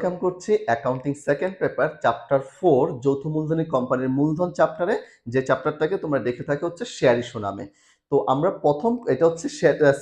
Welcome করছি accounting second paper chapter four যৌথ মূলধনী কোম্পানির মূলধন চ্যাপ্টারে যে চ্যাপ্টারটাকে তোমরা দেখে থাকে হচ্ছে শেয়ার ইস্যু নামে তো আমরা প্রথম, এটা হচ্ছে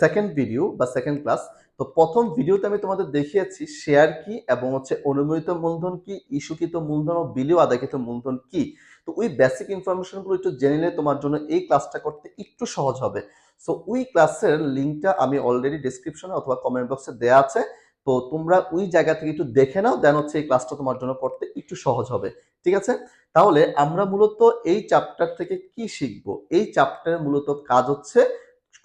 সেকেন্ড ভিডিও বা সেকেন্ড ক্লাস তো প্রথম ভিডিওতে আমি তোমাদের দেখিয়েছি শেয়ার কি এবং হচ্ছে অনুমোদিত মূলধন কি, ইস্যুকৃত মূলধন ও বিলিও আদায়কৃত মূলধন কি। তো ওই বেসিক ইনফরমেশনগুলো একটু জেনে নিলে তোমার জন্য এই ক্লাসটা করতে একটু সহজ হবে। সো ওই ক্লাসের লিঙ্কটা আমি অলরেডি ডিসক্রিপশনে অথবা কমেন্ট বক্সে দেওয়া আছে। তো তোমরা ওই জায়গা থেকে একটু দেখে নাও দেন হচ্ছে এই ক্লাসটা তোমার জন্য করতে একটু সহজ হবে, ঠিক আছে? তাহলে আমরা মূলত এই চ্যাপ্টার থেকে কি শিখব? এই চ্যাপ্টারের মূলত কাজ হচ্ছে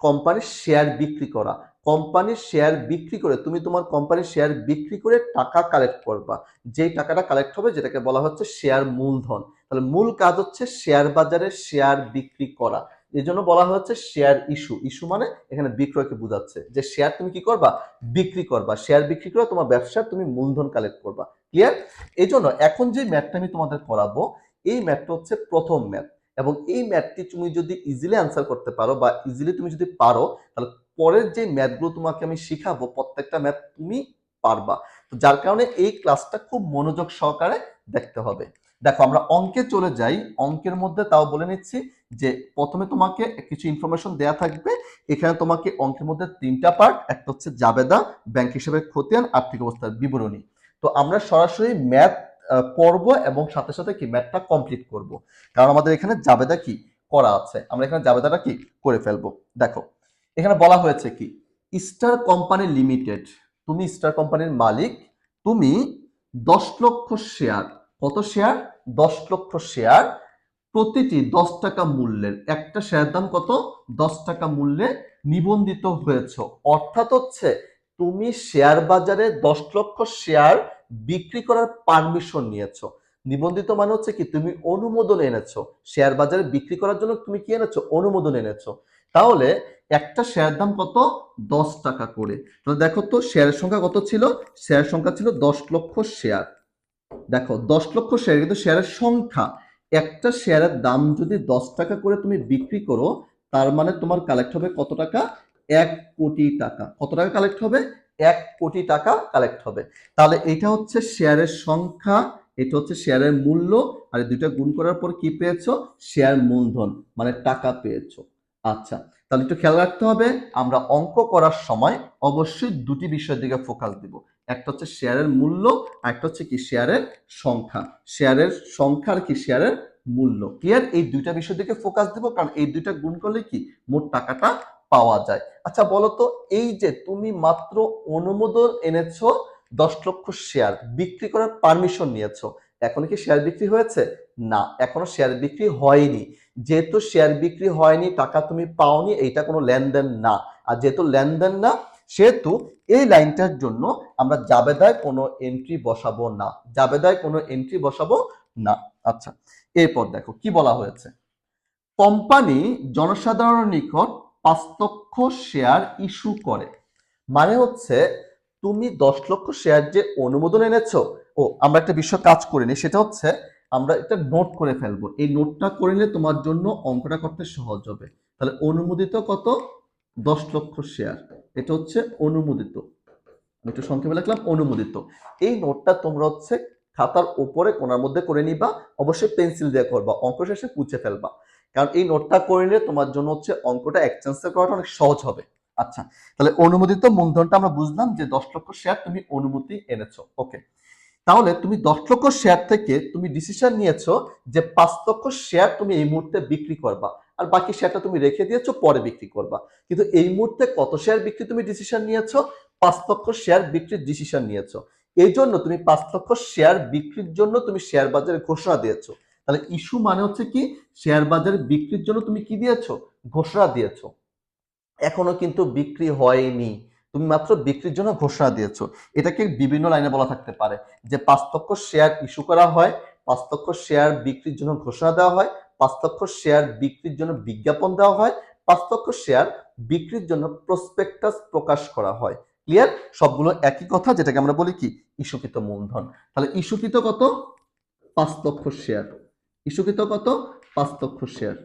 কোম্পানির শেয়ার বিক্রি করা। কোম্পানির শেয়ার বিক্রি করে তুমি তোমার কোম্পানির শেয়ার বিক্রি করে টাকা কালেক্ট করবা। যেই টাকাটা কালেক্ট হবে যেটাকে বলা হচ্ছে শেয়ার মূলধন। তাহলে মূল কাজ হচ্ছে শেয়ার বাজারে শেয়ার বিক্রি করা। এই জন্য বলা হচ্ছে শেয়ার ইস্যু ইস্যু মানে এখানে বিক্রয়কে বোঝাচ্ছে। যে শেয়ার তুমি কি করবা? বিক্রি করবা। শেয়ার বিক্রি করে তোমার ব্যবসার তুমি মূলধন কালেক্ট করবা। ক্লিয়ার এই জন্য এখন যে ম্যাথটা আমি তোমাদের করাবো এই ম্যাথটা হচ্ছে প্রথম ম্যাথ এবং এই ম্যাথটি তুমি যদি ইজিলি অ্যান্সার করতে পারো বা ইজিলি তুমি যদি পারো, তাহলে পরের যে ম্যাথগুলো তোমাকে আমি শিখাবো, প্রত্যেকটা ম্যাথ তুমি পারবা। তো যার কারণে এই ক্লাসটা খুব মনোযোগ সহকারে দেখতে হবে। দেখো, আমরা অঙ্কে চলে যাই। অঙ্কের মধ্যে তাও বলে নিচ্ছি যে প্রথমে তোমাকে কিছু ইনফরমেশন দেয়া থাকবে, এখানে তোমাকে অঙ্কের মধ্যে তিনটা পার্ট একটা হচ্ছে জাবেদা ব্যাংক হিসেবে খতিয়ান, আর্থিক অবস্থার বিবরণী। তো আমরা সরাসরি ম্যাথ পড়ব এবং সাথে সাথে কি ম্যাথটা কমপ্লিট করব। কারণ আমাদের এখানে জাবেদা কি করা আছে? আমরা এখানে জাবেদাটা কি করে ফেলব? দেখো, এখানে বলা হয়েছে কি স্টার কোম্পানি লিমিটেড তুমি স্টার কোম্পানির মালিক, তুমি দশ লক্ষ শেয়ার কত শেয়ার দশ লক্ষ শেয়ার প্রতিটি দশ টাকা মূল্যের একটা শেয়ার দাম কত? দশ টাকা মূল্যে নিবন্ধিত হয়েছ। অর্থাৎ হচ্ছে তুমি শেয়ার বাজারে দশ লক্ষ শেয়ার বিক্রি করার পারমিশন নিয়েছো। নিবন্ধিত মানে হচ্ছে কি, তুমি অনুমোদন এনেছো। শেয়ার বাজারে বিক্রি করার জন্য তুমি কি এনেছো? অনুমোদন এনেছো। তাহলে একটা শেয়ার দাম কত? দশ টাকা করে। তাহলে দেখো তো শেয়ারের সংখ্যা কত ছিল? শেয়ার সংখ্যা ছিল দশ লক্ষ শেয়ার দেখো, দশ লক্ষ শেয়ার কিন্তু শেয়ারের সংখ্যা। একটা শেয়ারের দাম যদি দশ টাকা করে তুমি বিক্রি করো, তার মানে তোমার কালেক্ট হবে কত টাকা? এক কোটি টাকা। কত টাকা কালেক্ট হবে? এক কোটি টাকা কালেক্ট হবে। তাহলে এটা হচ্ছে শেয়ারের সংখ্যা, এটা হচ্ছে শেয়ারের মূল্য, আর দুইটা গুণ করার পর কি পেয়েছ? শেয়ার মূলধন মানে টাকা পেয়েছ। আচ্ছা তাহলে একটু খেয়াল রাখতে হবে, আমরা অঙ্ক করার সময় অবশ্যই দুটি বিষয়ের দিকে ফোকাস দিব। একটা হচ্ছে শেয়ারের মূল্য, আর একটা হচ্ছে কি শেয়ারের সংখ্যা। শেয়ারের সংখ্যা আর কি শেয়ারের মূল্য। ক্লিয়ার এই দুইটা বিষয়ের দিকে ফোকাস দিব, কারণ এই দুইটা গুণ করলে কি মোট টাকাটা পাওয়া যায়। আচ্ছা বলো তো এই যে তুমি মাত্র অনুমোদন এনেছো দশ লক্ষ শেয়ার, বিক্রি করার পারমিশন নিয়েছো। এখন কি শেয়ার বিক্রি হয়েছে? না, এখনও শেয়ার বিক্রি হয়নি। যেহেতু শেয়ার বিক্রি হয়নি, টাকা তুমি পাওনি, এইটা কোনো লেনদেন না। আর যেহেতু লেনদেন না সেহেতু এই লাইনটার জন্য আমরা জাবেদায় কোনো এন্ট্রি বসাবো না। জাবেদায় কোনো এন্ট্রি বসাবো না। আচ্ছা এরপর দেখো কি বলা হয়েছে? কোম্পানি জনসাধারণের নিকট পাঁচ লক্ষ শেয়ার ইস্যু করে। মানে হচ্ছে তুমি দশ লক্ষ শেয়ার যে অনুমোদন এনেছো, ও, আমরা একটা বিষয় কাজ করিনি সেটা হচ্ছে আমরা এটা নোট করে ফেলব। এই নোটটা করে নিলে তোমার জন্য অঙ্কটা করতে সহজ হবে। তাহলে অনুমোদিত কত? দশ লক্ষ শেয়ার। এটা হচ্ছে অনুমোদিত। আমি একটু সংক্ষেপে লিখলাম, অনুমোদিত। এই নোটটা তোমরা হচ্ছে খাতার উপরে কোনার মধ্যে করে নিবা, অবশ্যই পেন্সিল দিয়ে করবা, অঙ্ক শেষে পুছে ফেলবা। কারণ এই নোটটা করে নিলে তোমার জন্য হচ্ছে অঙ্কটা এক্সচেঞ্জ করাটা অনেক সহজ হবে। আচ্ছা তাহলে অনুমোদিত মূলধনটা আমরা বুঝলাম যে দশ লক্ষ শেয়ার তুমি অনুমতি এনেছো। ওকে, তাহলে তুমি দশ লক্ষ শেয়ার থেকে তুমি ডিসিশন নিয়েছো যে পাঁচ লক্ষ শেয়ার তুমি এই মুহূর্তে বিক্রি করবা। আর বাকি শেয়ারটা তুমি রেখে দিয়েছ, পরে বিক্রি করবা। কিন্তু এই মুহূর্তে কত শেয়ার বিক্রি তুমি ডিসিশন নিয়েছো? পাঁচ লক্ষ শেয়ার বিক্রির ডিসিশন নিয়েছো। এই জন্য তুমি পাঁচ লক্ষ শেয়ার বিক্রির জন্য তুমি শেয়ার বাজারে ঘোষণা দিয়েছ। তাহলে ইস্যু মানে হচ্ছে কি? শেয়ার বাজারে বিক্রির জন্য তুমি কি দিয়েছ? ঘোষণা দিয়েছ। এখনও কিন্তু বিক্রি হয়নি। তুমি মাত্র বিক্রির জন্য ঘোষণা দিয়েছ। এটাকে বিভিন্ন লাইনে বলা থাকতে পারে যে পাঁচ লক্ষ শেয়ার ইস্যু করা হয়, পাঁচ লক্ষ শেয়ার বিক্রির জন্য ঘোষণা দেওয়া হয় পাঁচ লক্ষ শেয়ার বিক্রির জন্য বিজ্ঞাপন দেওয়া হয় পাঁচ লক্ষ শেয়ার বিক্রির জন্য প্রসপেক্টাস প্রকাশ করা হয়। ক্লিয়ার সবগুলো একই কথা, যেটাকে আমরা বলি কি? ইস্যুকৃত মূলধন। তাহলে ইস্যুকৃত কত? পাঁচ লক্ষ শেয়ার। ইস্যুকৃত কত? পাঁচ লক্ষ শেয়ার।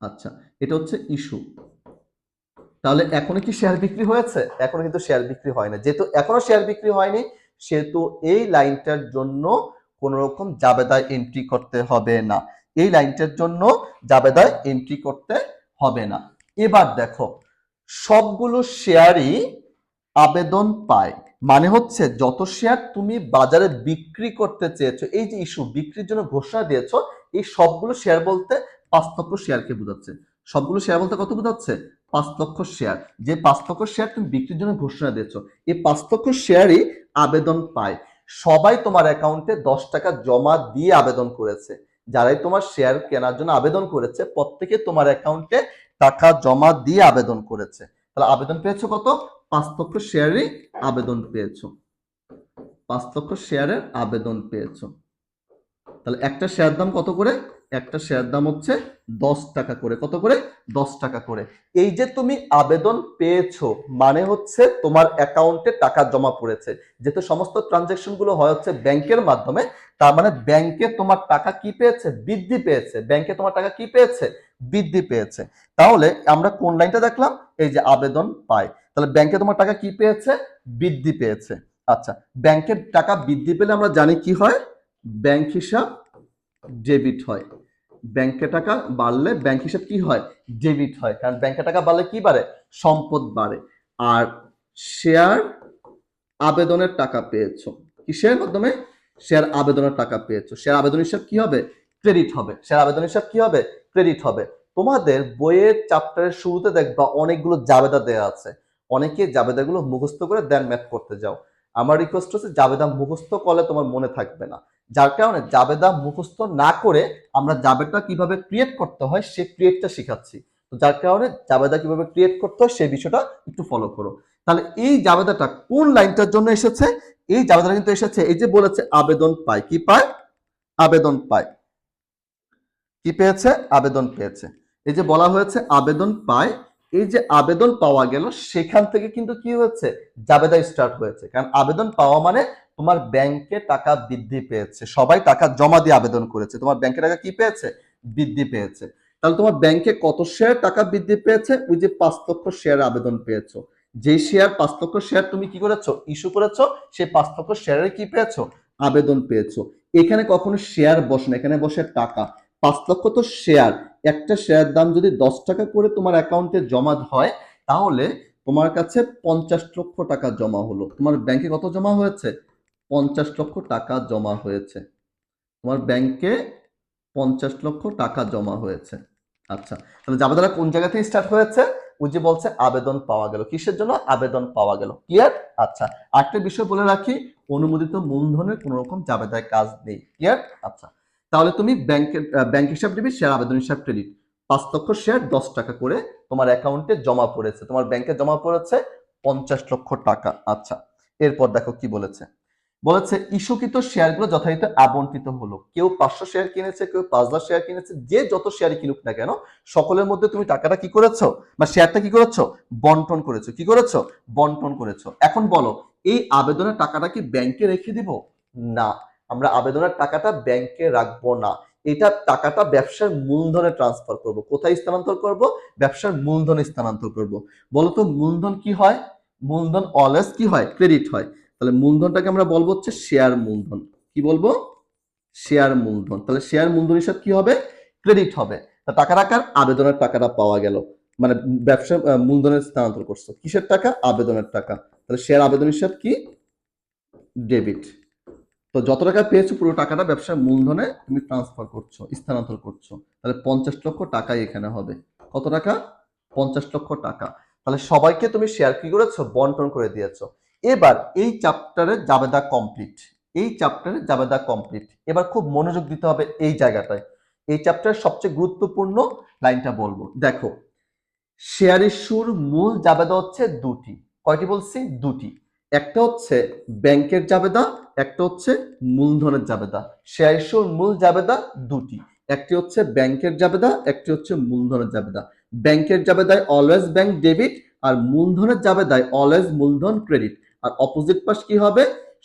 আচ্ছা এটা হচ্ছে ইস্যু। তাহলে এখনও কি শেয়ার বিক্রি হয়েছে? এখনও কিন্তু শেয়ার বিক্রি হয় না। যেহেতু এখনও শেয়ার বিক্রি হয়নি, সেহেতু এই লাইনটার জন্য কোন রকম জাবেদা এন্ট্রি করতে হবে না। এই লাইনটার জন্য জাবেদায় এন্ট্রি করতে হবে না। এবার দেখো, সবগুলো শেয়ারই আবেদন পায়। মানে হচ্ছে, যত শেয়ার তুমি বাজারে বিক্রি করতে চেয়েছো, এই যে ইস্যু বিক্রির জন্য ঘোষণা দিয়েছ, এই সবগুলো শেয়ার বলতে পাঁচ লক্ষ শেয়ারকে বোঝাচ্ছে। সবগুলো শেয়ার বলতে কত বোঝাচ্ছে? পাঁচ লক্ষ শেয়ার। যে পাঁচ লক্ষ শেয়ার তুমি বিক্রির জন্য ঘোষণা দিয়েছ, এই পাঁচ লক্ষ শেয়ারই আবেদন পায়। সবাই তোমার অ্যাকাউন্টে দশ টাকা জমা দিয়ে আবেদন করেছে। যারাই তোমার শেয়ার কেনার জন্য আবেদন করেছে, প্রত্যেকে তোমার অ্যাকাউন্টে টাকা জমা দিয়ে আবেদন করেছে। তাহলে আবেদন পেয়েছ কত? পাঁচ লক্ষ শেয়ারই আবেদন পেয়েছ। পাঁচ লক্ষ শেয়ারের আবেদন পেয়েছ। তাহলে একটা শেয়ার দাম কত করে? একটা শেয়ার দাম হচ্ছে দশ টাকা করে। কত করে? দশ টাকা করে। এই যে তুমি আবেদন পেয়েছ মানে হচ্ছে তোমার অ্যাকাউন্টে টাকা জমা পড়েছে। যেহেতু সমস্ত ট্রানজেকশনগুলো হয় হচ্ছে ব্যাংকের মাধ্যমে, তার মানে ব্যাংকে তোমার টাকা কি পেয়েছে? বৃদ্ধি পেয়েছে। ব্যাংকে তোমার টাকা কি পেয়েছে? বৃদ্ধি পেয়েছে। তাহলে আমরা কোন লাইনটা দেখলাম? এই যে আবেদন পায়। তাহলে ব্যাংকে তোমার টাকা কি পেয়েছে? বৃদ্ধি পেয়েছে। আচ্ছা ব্যাংকের টাকা বৃদ্ধি পেলে আমরা জানি কি হয়? ব্যাংক হিসাব ডেবিট হয়। ব্যাংকে টাকা বাড়লে ব্যাংক হিসাব কি হয়? ডেবিট হয়। কারণ ব্যাংকে টাকা বাড়লে কি বাড়ে? সম্পদ বাড়ে। আর শেয়ার আবেদনের টাকা পেয়েছ। কিসের মাধ্যমে? শেয়ার আবেদনের টাকা পেয়েছ। শেয়ার আবেদন হিসাব কি হবে? ক্রেডিট হবে। শেয়ার আবেদন হিসাব কি হবে? ক্রেডিট হবে। তোমাদের বইয়ের চ্যাপ্টারের শুরুতে দেখবা অনেকগুলো জাবেদা দেওয়া আছে। অনেকে জাবেদাগুলো মুখস্থ করে দেন ম্যাথ করতে যাও। আমার রিকোয়েস্ট হচ্ছে জাবেদা মুখস্থ করলে তোমার মনে থাকবে না। যার কারণে জাবেদা মুখস্থ না করে আমরা জাবেদা কীভাবে ক্রিয়েট করতে হয়, সে ক্রিয়েটটা শেখাচ্ছি। তো যার কারণে জাবেদা কীভাবে ক্রিয়েট করতে হয় সেই বিষয়টা একটু ফলো করো। তাহলে এই জাবেদাটা কোন লাইনটার জন্য এসেছে? এই জাবেদাটা কিন্তু এসেছে, এই যে বলেছে, আবেদন পায়। কি পায়? আবেদন পায়। কি পেয়েছে? আবেদন পেয়েছে। এই যে বলা হয়েছে, আবেদন পায়। এই যে আবেদন পাওয়া গেল, সেখান থেকে কিন্তু কি হয়েছে? জাবেদা স্টার্ট হয়েছে। কারণ আবেদন পাওয়া মানে তোমার ব্যাংকে টাকা বৃদ্ধি পেয়েছে, সবাই টাকা জমা দিয়ে আবেদন করেছে, তোমার ব্যাংকে টাকা কি পেয়েছে? বৃদ্ধি পেয়েছে। তাহলে তোমার ব্যাংকে কত শেয়ার টাকা বৃদ্ধি পেয়েছে? ওই যে পাঁচ লক্ষ শেয়ার আবেদন পেয়েছ। যে শেয়ার পাঁচ লক্ষ শেয়ার তুমি কি করেছ? ইস্যু করেছ, সেই পাঁচ লক্ষ শেয়ারের কি পেয়েছ? আবেদন পেয়েছ। এখানে কখনো শেয়ার বসে না, এখানে বসে টাকা। পাঁচ লক্ষ তো শেয়ার একটা শেয়ার দাম যদি দশ টাকা করে তোমার অ্যাকাউন্টে জমা হয়, তাহলে তোমার কাছে পঞ্চাশ লক্ষ টাকা জমা হলো। তোমার ব্যাংকে কত জমা হয়েছে? পঞ্চাশ লক্ষ টাকা জমা হয়েছে। তোমার ব্যাংকে পঞ্চাশ লক্ষ টাকা জমা হয়েছে। আচ্ছা তাহলে জাবেদারা কোন জায়গা থেকে স্টার্ট হয়েছে? যে বলছে আবেদন পাওয়া গেল। কিসের জন্য? আবেদন পাওয়া গেল। ক্লিয়ার আচ্ছা আরেকটা বিষয় বলে রাখি, অনুমোদিত মূলধনের কোন রকম জাবেদায় কাজ নেই। ক্লিয়ার আচ্ছা তাহলে তুমি ব্যাংকের ব্যাংক হিসাব দিবি শেয়ার আবেদন হিসাব ক্রেডিট পাঁচ লক্ষ শেয়ার দশ টাকা করে তোমার অ্যাকাউন্টে জমা পড়েছে। তোমার ব্যাংকে জমা পড়েছে পঞ্চাশ লক্ষ টাকা। আচ্ছা এরপর দেখো কি বলেছে। বলেছে, ইস্যুকৃত শেয়ারগুলো যথাযথ আবন্টিত হলো। কেউ পাঁচশো শেয়ার কিনেছে, কেউ পাঁচ হাজার শেয়ার কিনেছে, যে যত শেয়ারই কিনুক না কেন, সকলের মধ্যে তুমি টাকাটা কি করেছ? বা শেয়ারটা কি করেছ? বন্টন করেছ। কি করেছ? বন্টন করেছ। এখন বলো, এই আবেদনের টাকাটা কি ব্যাংকে রেখে দিব? না। আমরা আবেদনের টাকাটা ব্যাংকে রাখব না। এটা টাকাটা ব্যবসার মূলধনে ট্রান্সফার করব। কোথায় স্থানান্তর করব? ব্যবসার মূলধনে স্থানান্তর করব। বলতো মূলধন কি হয়? মূলধন অলওয়েজ কি হয়? ক্রেডিট হয়। তাহলে মূলধনটাকে আমরা বলব হচ্ছে শেয়ার মূলধন। কি বলব? শেয়ার মূলধন। তাহলে শেয়ার মূলধন হিসাব কি হবে? ক্রেডিট হবে। তা টাকা রাখার আবেদনের টাকাটা পাওয়া গেল। মানে ব্যবসা মূলধনের স্থানান্তর করছ। কিসের টাকা? আবেদনের টাকা। তাহলে শেয়ার আবেদন হিসাব কি? ডেবিট তো যত টাকা পেয়েছ পুরো টাকাটা ব্যবসার মূলধনে তুমি ট্রান্সফার করছ, স্থানান্তর করছ। তাহলে পঞ্চাশ লক্ষ টাকাই এখানে হবে। কত টাকা? পঞ্চাশ লক্ষ টাকা। তাহলে সবাইকে তুমি শেয়ার কি করেছ? বন্টন করে দিয়েছ। এবার এই চ্যাপ্টারের জাবেদা কমপ্লিট এই চ্যাপ্টারের জাবেদা কমপ্লিট এবার খুব মনোযোগ দিতে হবে এই জায়গাটায়। এই চ্যাপ্টারের সবচেয়ে গুরুত্বপূর্ণ লাইনটা বলব। দেখো শেয়ার ইস্যুর মূল জাবেদা হচ্ছে দুটি। কয়টি বলছি? দুটি। একটা হচ্ছে ব্যাংকের জাবেদা, একটা হচ্ছে মূলধনের জাবেদা। শেয়ার ইস্যুর মূল জাবেদা দুটি। একটি হচ্ছে ব্যাংকের জাবেদা, একটি হচ্ছে মূলধনের জাবেদা। ব্যাংকের জাবেদায় অলওয়েজ ব্যাংক ডেবিট আর মূলধনের জাবেদায় অলওয়েজ মূলধন ক্রেডিট আর অপোজিট পাশ কি হবে?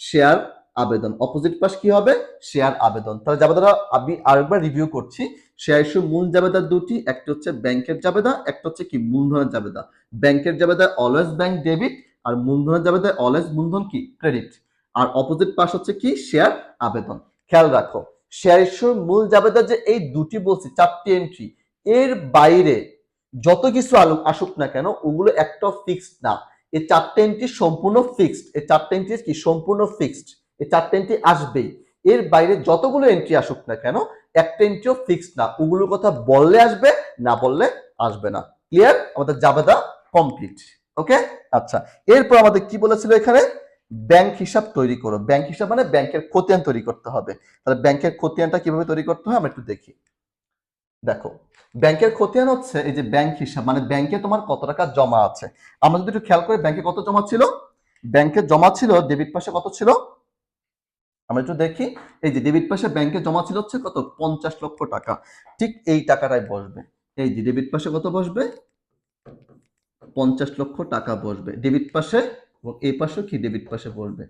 শেয়ার আবেদন। অপোজিট পাশ কি হবে? শেয়ার আবেদন। তাহলে জাবেদাটা আমি আরেকবার রিভিউ করছি। শেয়ার ইস্যু মূল জাবেদা দুটি, একটা হচ্ছে ব্যাংকের জাবেদা একটা হচ্ছে কি মূলধনের জাবেদা ব্যাংকের জাবেদায় অলওয়েজ ব্যাংক ডেবিট আর মূলধনের জাবেদায় অলওয়েজ মূলধন কি? ক্রেডিট আর অপোজিট পাশ হচ্ছে কি? শেয়ার আবেদন। খেয়াল রাখো শেয়ার ইস্যুর মূল জাবেদা যে এই দুটি বলছি, চারটি এন্ট্রি এর বাইরে যত কিছু আলু আসুক না কেন, ওগুলো একটা ফিক্সড না। এই চারটে এন্ট্রি সম্পূর্ণ ফিক্সড এই চারটে এন্ট্রি কি? সম্পূর্ণ ফিক্সড এই চারটে এন্ট্রি আসবেই। এর বাইরে যতগুলো এন্ট্রি আসুক না কেন, একটা এন্ট্রিও ফিক্সড না। ওগুলোর কথা বললে আসবে, না বললে আসবে না। ক্লিয়ার আমাদের জাবেদা কমপ্লিট ওকে আচ্ছা এরপর আমাদের কি বলেছিল এখানে? ব্যাংক হিসাব তৈরি করো। ব্যাংক হিসাব মানে ব্যাংকের খতিয়ান তৈরি করতে হবে। তাহলে ব্যাংকের খতিয়ানটা কীভাবে তৈরি করতে হয়? আমরা একটু দেখি। দেখো, ব্যাংকের খতিয়ান হচ্ছে এই যে ব্যাংক হিসাব মানে ব্যাংকে তোমার কত টাকা জমা আছে। আমরা যদি একটু খেয়াল করি ব্যাংকে কত জমা ছিল? ব্যাংকে জমা ছিল ডেবিট পাশে কত ছিল? আমরা একটু দেখি, এই যে ডেবিট পাশে ব্যাংকে জমা ছিল হচ্ছে কত? পঞ্চাশ লক্ষ টাকা। ঠিক এই টাকাটাই বসবে। এই যে ডেবিট পাশে কত বসবে? পঞ্চাশ লক্ষ টাকা বসবে। ডেবিট পাশে, এবং এই পাশে কি ডেবিট পাশে বসবে?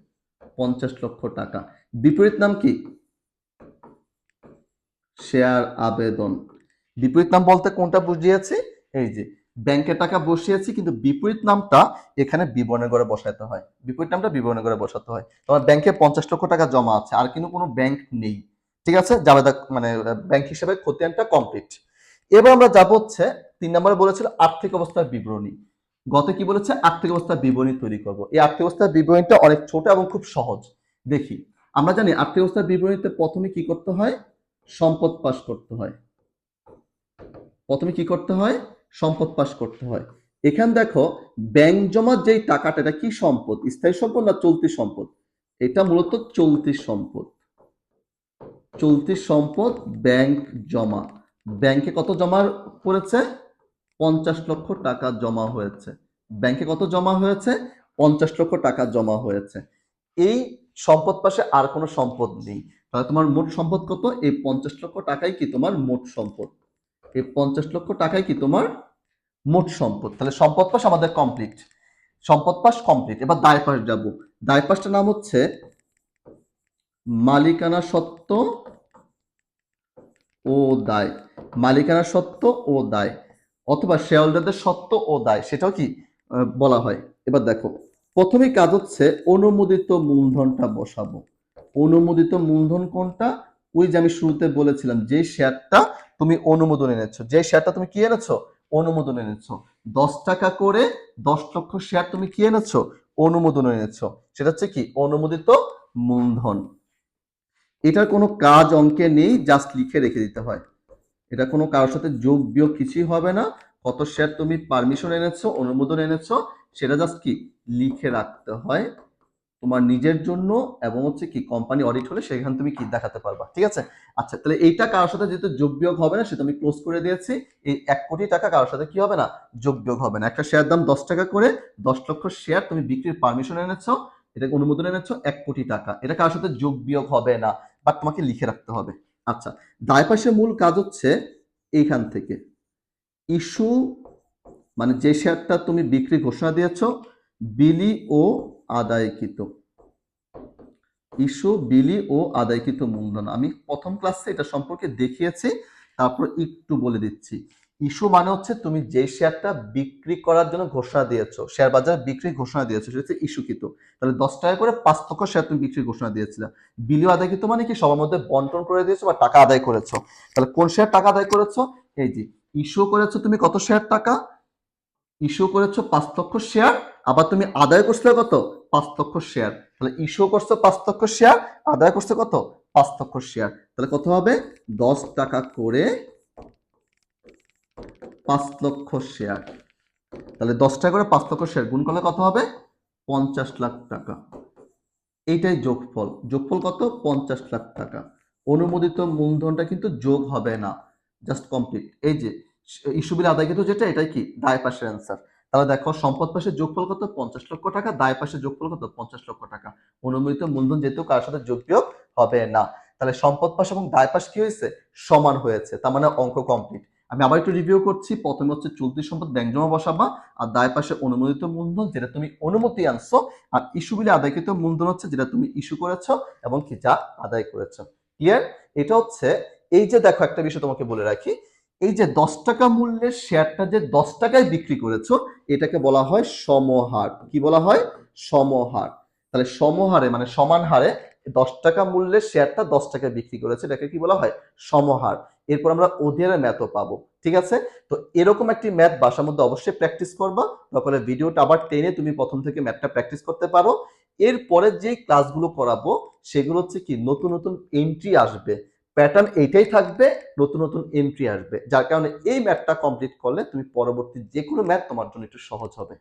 পঞ্চাশ লক্ষ টাকা। বিপরীত নাম কি? শেয়ার আবেদন। বিপরীত নাম বলতে কোনটা বুঝিয়েছি? এই যে ব্যাংকে টাকা বসিয়েছি, কিন্তু বিপরীত নামটা এখানে বিবরণের ঘরে বসাতে হয়। বিপরীত নামটা বিবরণের ঘরে বসাতে হয়। তোমার ব্যাংকে পঞ্চাশ লক্ষ টাকা জমা আছে, আর কিন্তু কোনো ব্যাংক নেই। ঠিক আছে? জাবেদা মানে ব্যাংক হিসেবে খতিয়ানটা কমপ্লিট এবার আমরা যাব হচ্ছে, তিন নম্বরে বলেছিল আর্থিক অবস্থার বিবরণী। গত কি বলেছে? আর্থিক অবস্থার বিবরণী তৈরি করব। এই আর্থিক অবস্থার বিবরণীটা অনেক ছোট এবং খুব সহজ। দেখি, আমরা জানি আর্থিক অবস্থার বিবরণীতে প্রথমে কি করতে হয়? সম্পদ পাশ করতে হয়। প্রথমে কি করতে হয়? সম্পদ পাস করতে হয়। এখান দেখো, ব্যাংক জমার যেই টাকাটা, এটা কি সম্পদ? স্থায়ী সম্পদ না চলতি সম্পদ? এটা মূলত চলতি সম্পদ। চলতি সম্পদ, ব্যাংক জমা। ব্যাংকে কত জমা করেছে পঞ্চাশ লক্ষ টাকা জমা হয়েছে। ব্যাংকে কত জমা হয়েছে? পঞ্চাশ লক্ষ টাকা জমা হয়েছে। এই সম্পদ পাশে আর কোনো সম্পদ নেই। তাহলে তোমার মোট সম্পদ কত? এই পঞ্চাশ লক্ষ টাকাই কি তোমার মোট সম্পদ? এই পঞ্চাশ লক্ষ টাকাই কি তোমার মোট সম্পদ? তাহলে সম্পদ পাশ আমাদের কমপ্লিট সম্পদ পাশ কমপ্লিট এবার দায় পাশ যাব। দায় পাশটার নাম হচ্ছে মালিকানা সত্ত্ব ও দায়। মালিকানা সত্ত্ব ও দায়। অথবা শেয়ারহোল্ডারদের সত্ত্ব ও দায়। সেটাও কি বলা হয়। এবার দেখো প্রথমে কাজ হচ্ছে অনুমোদিত মূলধনটা বসাবো। অনুমোদিত মূলধন কোনটা? ওই যে আমি শুরুতে বলেছিলাম যে শেয়ারটা তুমি অনুমোদন এনেছো। যে শেয়ারটা তুমি কি এনেছো? অনুমোদন এনেছো। দশ টাকা করে দশ লক্ষ শেয়ার তুমি কি এনেছো? অনুমোদন এনেছো। সেটা হচ্ছে কি? অনুমোদিত মূলধন। এটার কোনো কাজ অঙ্কে নেই জাস্ট লিখে রেখে দিতে হয়। এটা কোনো কারোর সাথে যোগ বিয়োগ কিছুই হবে না। কত শেয়ার তুমি পারমিশন এনেছো, অনুমোদন এনেছো, সেটা জাস্ট কি? লিখে রাখতে হয়। তোমার নিজের জন্য এবং হচ্ছে কি কোম্পানি অডিট হলে সেখানে তুমি কি দেখাতে পারবা, ঠিক আছে? আচ্ছা তাহলে এইটা কারোর সাথে যেহেতু যোগ বিয়োগ হবে না, সেটা আমি ক্লোজ করে দিয়েছি। এই এক কোটি টাকা কারোর সাথে কি হবে না? যোগ বিয়োগ হবে না। একটা শেয়ার দাম দশ টাকা করে দশ লক্ষ শেয়ার তুমি বিক্রির পারমিশন এনেছো এটা অনুমোদন এনেছো, এক কোটি টাকা। এটা কারোর সাথে যোগ বিয়োগ হবে না বাট তোমাকে লিখে রাখতে হবে। আচ্ছা দায় পাশের মূল কাজ হচ্ছে এইখান থেকে। ইস্যু মানে যে শেয়ারটা তুমি বিক্রি ঘোষণা দিয়েছ বিলি ও আদায়কৃত। ইস্যু, বিলি ও আদায়কৃত মূলধন। আমি প্রথম ক্লাসে এটা সম্পর্কে দেখিয়েছি, তারপর একটু বলে দিচ্ছি। ইস্যু মানে হচ্ছে তুমি যে শেয়ারটা বিক্রি করার জন্য ঘোষণা দিয়েছ শেয়ার বাজার বিক্রি ঘোষণা দিয়েছ, সেটা হচ্ছে ইস্যুকৃত। তাহলে দশ টাকা করে পাঁচ লক্ষ শেয়ার তুমি বিক্রি ঘোষণা দিয়েছিলে। বিলিও আদায়কৃত মানে কি? সবার মধ্যে বন্টন করে দিয়েছ বা টাকা আদায় করেছ। তাহলে কোন শেয়ার টাকা আদায় করেছ? এই যে, ইস্যু করেছ তুমি কত শেয়ার টাকা? ইস্যু করেছ পাঁচ লক্ষ শেয়ার আবার তুমি আদায় করছিলে কত? পাঁচ লক্ষ শেয়ার। তাহলে ইস্যু করছ পাঁচ লক্ষ শেয়ার, আদায় করছ কত? পাঁচ লক্ষ শেয়ার। তাহলে কত হবে? দশ টাকা করে পাঁচ লক্ষ শেয়ার। তাহলে দশ টাকা করে পাঁচ লক্ষ শেয়ার গুণ করলে কত হবে? পঞ্চাশ লাখ টাকা। এইটাই যোগফল। যোগফল কত? পঞ্চাশ লাখ টাকা। অনুমোদিত মূলধনটা কিন্তু যোগ হবে না। Just complete. এই যে, ইস্যু বিল আদায় কিন্তু যেটা, এটাই কি? দায় পাশের অ্যান্সার তাহলে দেখো, সম্পদ পাশের যোগফল কত? পঞ্চাশ লক্ষ টাকা, দায় পাশের যোগফল কত? পঞ্চাশ লক্ষ টাকা। অনুমোদিত মূলধন যেহেতু কার সাথে যোগ বিয়োগ হবে না। তাহলে সম্পদ পাশ এবং দায় পাশ কি হয়েছে? সমান হয়েছে, তার মানে অঙ্ক কমপ্লিট আমি আবার একটু রিভিউ করছি। প্রথমে হচ্ছে চলতি সম্পদ ব্যাংক জমা বসাবা, আর দায় পাশে অনুমোদিত মূলধন যেটা তুমি অনুমতি আনছো, আর ইস্যু বিলে আদায়কৃত মূলধন হচ্ছে যেটা তুমি ইস্যু করেছ এবং কি যা আদায় করেছ। ক্লিয়ার এটা হচ্ছে, এই যে দেখো একটা বিষয় তোমাকে বলে রাখি এই যে দশ টাকা মূল্যের শেয়ারটা যে দশ টাকায় বিক্রি করেছ, এটাকে বলা হয় সমহার। কি বলা হয়? সমহার। তাহলে সমহারে মানে সমান হারে দশ টাকা মূল্যের শেয়ারটা দশ টাকায় বিক্রি করেছে, এটাকে কি বলা হয়? সমহার। এরপর আমরা ওদের ম্যাথও পাবো, ঠিক আছে? তো এরকম একটি ম্যাথ বাসার মধ্যে অবশ্যই প্র্যাকটিস করবা। তারপরে ভিডিওটা আবার টেনে তুমি প্রথম থেকে ম্যাথটা প্র্যাকটিস করতে পারো। এরপরে যে ক্লাসগুলো করাবো, সেগুলো হচ্ছে কি নতুন নতুন এন্ট্রি আসবে। প্যাটার্ন এইটাই থাকবে, নতুন নতুন এন্ট্রি আসবে। যার কারণে এই ম্যাথটা কমপ্লিট করলে তুমি পরবর্তী যে কোনো ম্যাথ তোমার জন্য একটু সহজ হবে।